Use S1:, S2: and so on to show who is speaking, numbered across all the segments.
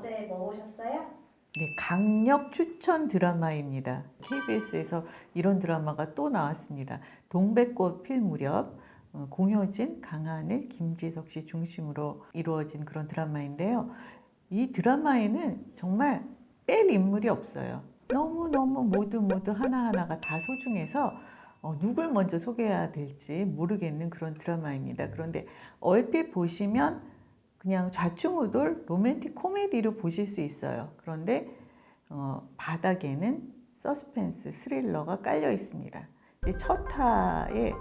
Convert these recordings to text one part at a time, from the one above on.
S1: 어제 뭐 보셨어요?
S2: 네, 강력 추천 드라마입니다. KBS에서 이런 드라마가 또 나왔습니다. 동백꽃 필 무렵 어, 공효진, 강하늘, 김지석 씨 중심으로 이루어진 그런 드라마인데요. 이 드라마에는 정말 뺄 인물이 없어요. 너무너무 모두 모두 하나하나가 다 소중해서 어, 누굴 먼저 소개해야 될지 모르겠는 그런 드라마입니다. 그런데 얼핏 보시면 그냥 좌충우돌 로맨틱 코미디로 보실 수 있어요. 그런데 어, 바닥에는 서스펜스 스릴러가 깔려 있습니다. 첫 화에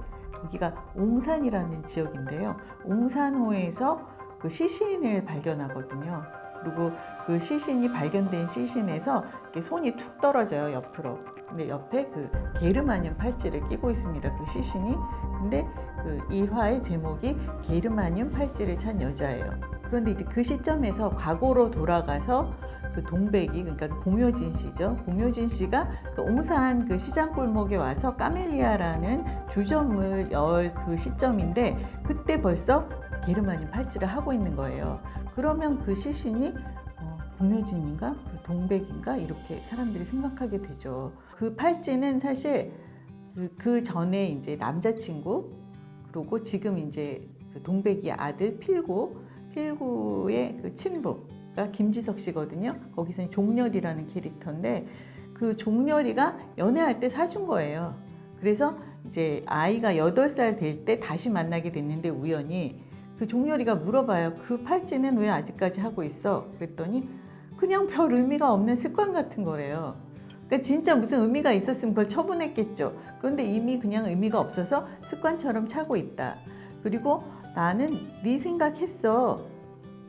S2: 여기가 옹산이라는 지역인데요. 옹산호에서 그 시신을 발견하거든요. 그리고 그 시신이 발견된 시신에서 손이 툭 떨어져요 옆으로. 근데 옆에 그 게르마늄 팔찌를 끼고 있습니다. 그 시신이. 근데 그 1화의 제목이 게르마늄 팔찌를 찬 여자예요. 그런데 이제 그 시점에서 과거로 돌아가서 그 동백이 그러니까 공효진 씨죠. 공효진 씨가 그 옹산 그 시장 골목에 와서 까멜리아라는 주점을 열 그 시점인데 그때 벌써 게르마늄 팔찌를 하고 있는 거예요. 그러면 그 시신이 어, 공효진인가 그 동백인가 이렇게 사람들이 생각하게 되죠. 그 팔찌는 사실 그, 그 전에 이제 남자친구 그리고 지금 이제 그 동백이 아들 필구 필구의 그 친부가 김지석 씨거든요. 거기서는 종렬이라는 캐릭터인데 그 종렬이가 연애할 때 사준 거예요. 그래서 이제 아이가 8살 될 때 다시 만나게 됐는데 우연히 그 종렬이가 물어봐요. 그 팔찌는 왜 아직까지 하고 있어? 그랬더니 그냥 별 의미가 없는 습관 같은 거래요. 그러니까 진짜 무슨 의미가 있었으면 그걸 처분했겠죠. 그런데 이미 그냥 의미가 없어서 습관처럼 차고 있다. 그리고 나는 네 생각했어.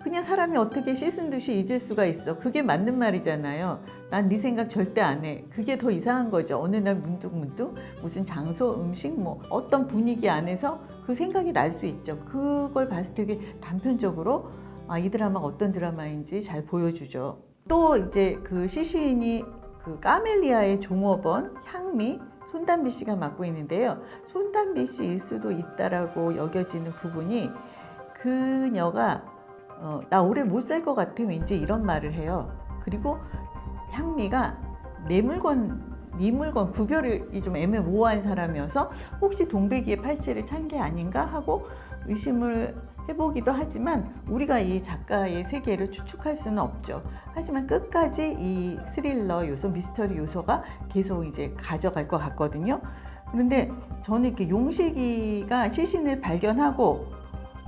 S2: 그냥 사람이 어떻게 씻은 듯이 잊을 수가 있어. 그게 맞는 말이잖아요. 난 네 생각 절대 안 해. 그게 더 이상한 거죠. 어느 날 문득문득 무슨 장소, 음식, 뭐 어떤 분위기 안에서 그 생각이 날 수 있죠. 그걸 봤을 때 되게 단편적으로 아, 이 드라마가 어떤 드라마인지 잘 보여주죠. 또 이제 그 시시인이 그 까멜리아의 종업원 향미 손담비 씨가 맡고 있는데요. 손담비 씨일 수도 있다라고 여겨지는 부분이 그녀가 어, 나 오래 못 살 것 같아 왠지 이런 말을 해요. 그리고 향미가 내 물건 네 물건 구별이 좀 애매모호한 사람이어서 혹시 동백이의 팔찌를 찬 게 아닌가 하고 의심을 해보기도 하지만 우리가 이 작가의 세계를 추측할 수는 없죠. 하지만 끝까지 이 스릴러 요소, 미스터리 요소가 계속 이제 가져갈 것 같거든요. 그런데 저는 이렇게 용식이가 시신을 발견하고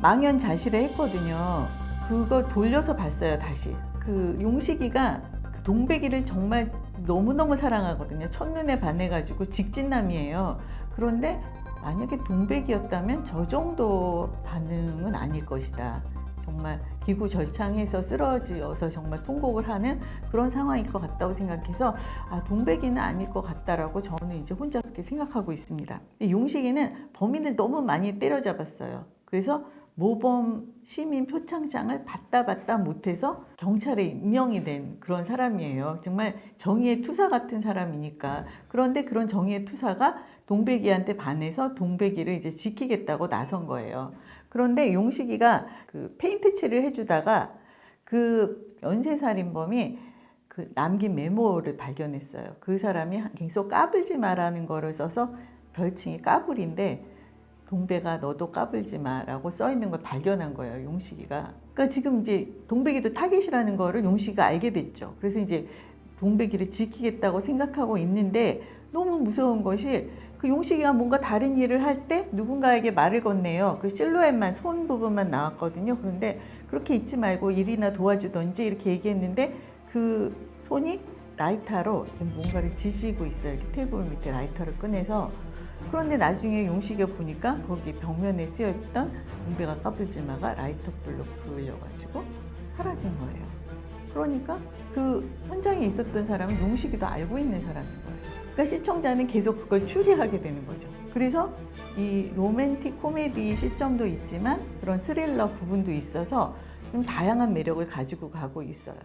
S2: 망연자실해 했거든요. 그걸 돌려서 봤어요, 다시. 그 용식이가 그 동백이를 정말 너무너무 사랑하거든요. 첫눈에 반해가지고 직진남이에요. 그런데 만약에 동백이었다면 저 정도 반응은 아닐 것이다. 정말 기구 절창해서 쓰러져서 정말 통곡을 하는 그런 상황일 것 같다고 생각해서 아 동백이는 아닐 것 같다라고 저는 이제 혼자 그렇게 생각하고 있습니다. 용식이는 범인을 너무 많이 때려잡았어요. 그래서 모범 시민 표창장을 받다 받다 못해서 경찰에 임명이 된 그런 사람이에요. 정말 정의의 투사 같은 사람이니까. 그런데 그런 정의의 투사가 동백이한테 반해서 동백이를 이제 지키겠다고 나선 거예요. 그런데 용식이가 그 페인트 칠을 해주다가 그 연쇄살인범이 그 남긴 메모를 발견했어요. 그 사람이 계속 까불지 마라는 거를 써서 별칭이 까불인데 동백아 너도 까불지 마라고 써 있는 걸 발견한 거예요 용식이가 그러니까 지금 이제 동백이도 타겟이라는 거를 용식이가 알게 됐죠 그래서 이제 동백이를 지키겠다고 생각하고 있는데 너무 무서운 것이 그 용식이가 뭔가 다른 일을 할 때 누군가에게 말을 건네요 그 실루엣만 손 부분만 나왔거든요 그런데 그렇게 잊지 말고 일이나 도와주던지 이렇게 얘기했는데 그 손이 라이터로 뭔가를 지시고 있어요 이렇게 테이블 밑에 라이터를 꺼내서 그런데 나중에 용식에 보니까 거기 벽면에 쓰여있던 동배가 까불지마가 라이터 불로 불려가지고 사라진 거예요. 그러니까 그 현장에 있었던 사람은 용식이도 알고 있는 사람인 거예요. 그러니까 시청자는 계속 그걸 추리하게 되는 거죠. 그래서 이 로맨틱 코미디 시점도 있지만 그런 스릴러 부분도 있어서 좀 다양한 매력을 가지고 가고 있어요.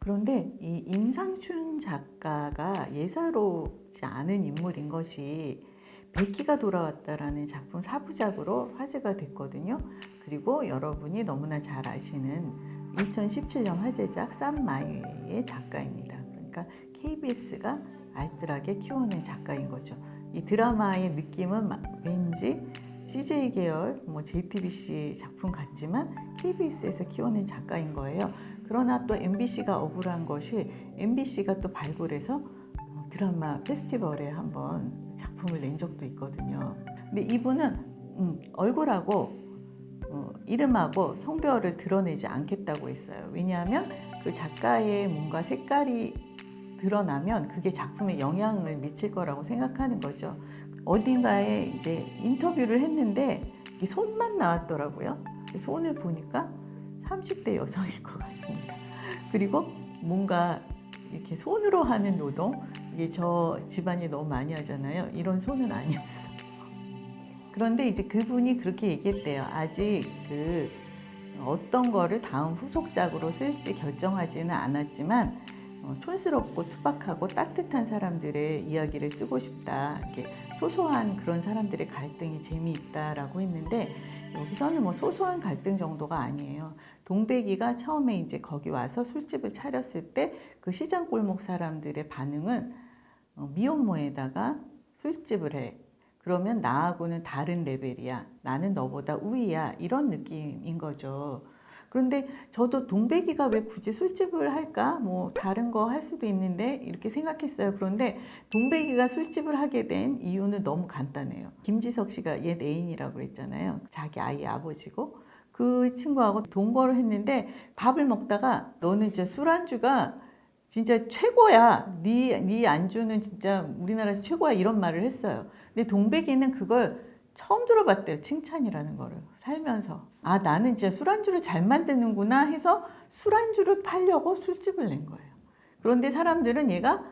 S2: 그런데 이 임상춘 작가가 예사롭지 않은 인물인 것이 베키가 돌아왔다라는 작품 사부작으로 화제가 됐거든요. 그리고 여러분이 너무나 잘 아시는 2017년 화제작 쌈마이의 작가입니다. 그러니까 KBS가 알뜰하게 키워낸 작가인 거죠. 이 드라마의 느낌은 막 왠지 CJ 계열, 뭐 JTBC 작품 같지만 KBS에서 키워낸 작가인 거예요. 그러나 또 MBC가 억울한 것이 MBC가 또 발굴해서 어, 드라마 페스티벌에 한번 작품을 낸 적도 있거든요. 근데 이분은 음, 얼굴하고 어, 이름하고 성별을 드러내지 않겠다고 했어요. 왜냐하면 그 작가의 뭔가 색깔이 드러나면 그게 작품에 영향을 미칠 거라고 생각하는 거죠. 어딘가에 이제 인터뷰를 했는데 손만 나왔더라고요. 손을 보니까 30대 여성일 것 같습니다. 그리고 뭔가 이렇게 손으로 하는 노동, 이게 저 집안이 너무 많이 하잖아요. 이런 손은 아니었어. 그런데 이제 그분이 그렇게 얘기했대요. 아직 그 어떤 거를 다음 후속작으로 쓸지 결정하지는 않았지만 어, 촌스럽고 투박하고 따뜻한 사람들의 이야기를 쓰고 싶다. 이렇게 소소한 그런 사람들의 갈등이 재미있다라고 했는데 여기서는 뭐 소소한 갈등 정도가 아니에요. 동백이가 처음에 이제 거기 와서 술집을 차렸을 때 그 시장 골목 사람들의 반응은 어, 미혼모에다가 술집을 해. 그러면 나하고는 다른 레벨이야. 나는 너보다 우위야. 이런 느낌인 거죠. 그런데 저도 동백이가 왜 굳이 술집을 할까? 뭐 다른 거 할 수도 있는데 이렇게 생각했어요. 그런데 동백이가 술집을 하게 된 이유는 너무 간단해요. 김지석 씨가 옛 애인이라고 그랬잖아요. 자기 아이 아버지고 그 친구하고 동거를 했는데 밥을 먹다가 너는 진짜 술안주가 진짜 최고야. 네, 네 안주는 진짜 우리나라에서 최고야. 이런 말을 했어요. 근데 동백이는 그걸 처음 들어봤대요. 칭찬이라는 거를. 살면서. 아, 나는 진짜 술안주를 잘 만드는구나 해서 술안주를 팔려고 술집을 낸 거예요. 그런데 사람들은 얘가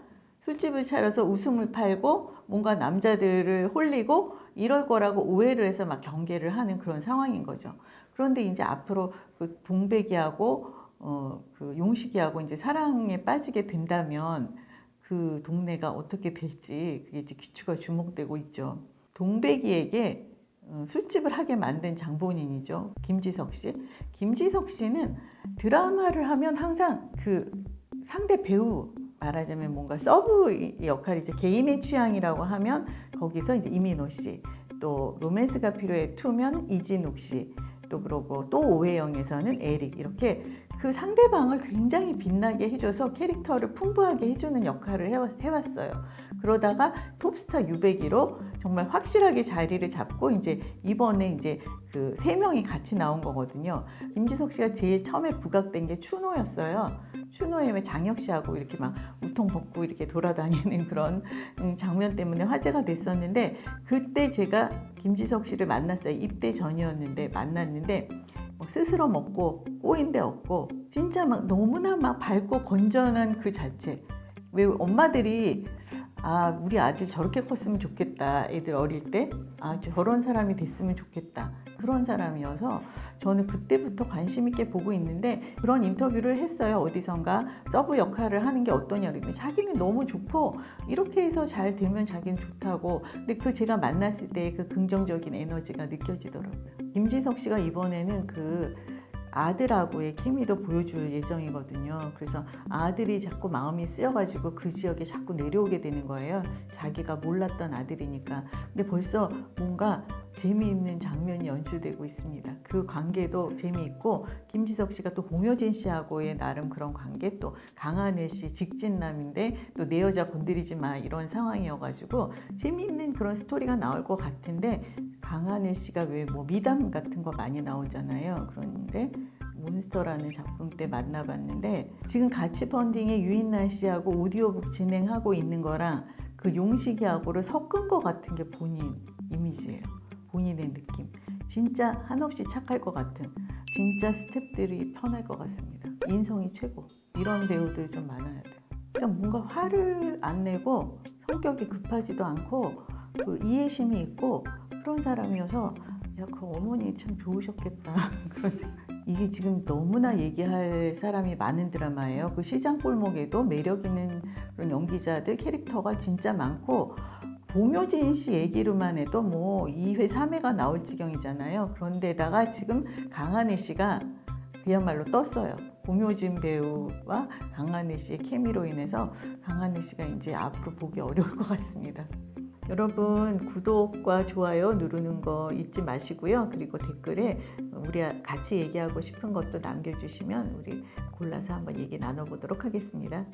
S2: 술집을 차려서 웃음을 팔고 뭔가 남자들을 홀리고 이럴 거라고 오해를 해서 막 경계를 하는 그런 상황인 거죠. 그런데 이제 앞으로 그 동백이하고 어, 그 용식이하고 이제 사랑에 빠지게 된다면 그 동네가 어떻게 될지 그게 이제 귀추가 주목되고 있죠. 동백이에게 어, 술집을 하게 만든 장본인이죠. 김지석 씨. 김지석 씨는 드라마를 하면 항상 그 상대 배우 말하자면 뭔가 서브 역할이죠. 개인의 취향이라고 하면 거기서 이제 이민호 씨, 또 로맨스가 필요해 투면 이진욱 씨, 또 그러고 또 오해영에서는 에릭 이렇게 그 상대방을 굉장히 빛나게 해줘서 캐릭터를 풍부하게 해주는 역할을 해왔어요. 그러다가 톱스타 유배기로 정말 확실하게 자리를 잡고 이제 이번에 이제 그 세 명이 같이 나온 거거든요. 김지석 씨가 제일 처음에 부각된 게 추노였어요. 추노에 왜 장혁 씨하고 이렇게 막 우통 벗고 이렇게 돌아다니는 그런 음, 장면 때문에 화제가 됐었는데 그때 제가 김지석 씨를 만났어요. 입대 전이었는데 만났는데 뭐 스스로 먹고 꼬인 데 없고 진짜 막 너무나 막 밝고 건전한 그 자체 왜 엄마들이 아 우리 아들 저렇게 컸으면 좋겠다. 애들 어릴 때 아 저런 사람이 됐으면 좋겠다. 그런 사람이어서 저는 그때부터 관심 있게 보고 있는데 그런 인터뷰를 했어요 어디선가. 서브 역할을 하는 게 어떠냐 그러면 자기는 너무 좋고 이렇게 해서 잘 되면 자기는 좋다고. 근데 그 제가 만났을 때 그 긍정적인 에너지가 느껴지더라고요. 김지석 씨가 이번에는 그 아들하고의 케미도 보여줄 예정이거든요. 그래서 아들이 자꾸 마음이 쓰여가지고 그 지역에 자꾸 내려오게 되는 거예요. 자기가 몰랐던 아들이니까. 근데 벌써 뭔가 재미있는 장면이 연출되고 있습니다. 그 관계도 재미있고 김지석 씨가 또 공효진 씨하고의 나름 그런 관계 또 강하늘 씨 직진남인데 또 내 여자 건드리지 마 이런 상황이어가지고 재미있는 그런 스토리가 나올 것 같은데 강하늘 씨가 왜 뭐 미담 같은 거 많이 나오잖아요. 그런데 몬스터라는 작품 때 만나봤는데 지금 가치 펀딩의 유인나 씨하고 오디오북 진행하고 있는 거랑 그 용식이하고를 섞은 것 같은 게 본인 이미지예요. 본인의 느낌. 진짜 한없이 착할 것 같은 진짜 스탭들이 편할 것 같습니다. 인성이 최고. 이런 배우들 좀 많아야 돼요. 그냥 뭔가 화를 안 내고 성격이 급하지도 않고 그 이해심이 있고 그런 사람이어서 야 그 어머니 참 좋으셨겠다. 이게 지금 너무나 얘기할 사람이 많은 드라마예요. 그 시장 골목에도 매력 있는 그런 연기자들 캐릭터가 진짜 많고 봉효진 씨 얘기로만 해도 뭐 2회, 3회가 나올 지경이잖아요. 그런데다가 지금 강한혜 씨가 그야말로 떴어요. 공효진 배우와 강하늘 씨의 케미로 인해서 강하늘 씨가 이제 앞으로 보기 어려울 것 같습니다. 여러분 구독과 좋아요 누르는 거 잊지 마시고요. 그리고 댓글에 우리 같이 얘기하고 싶은 것도 남겨주시면 우리 골라서 한번 얘기 나눠보도록 하겠습니다.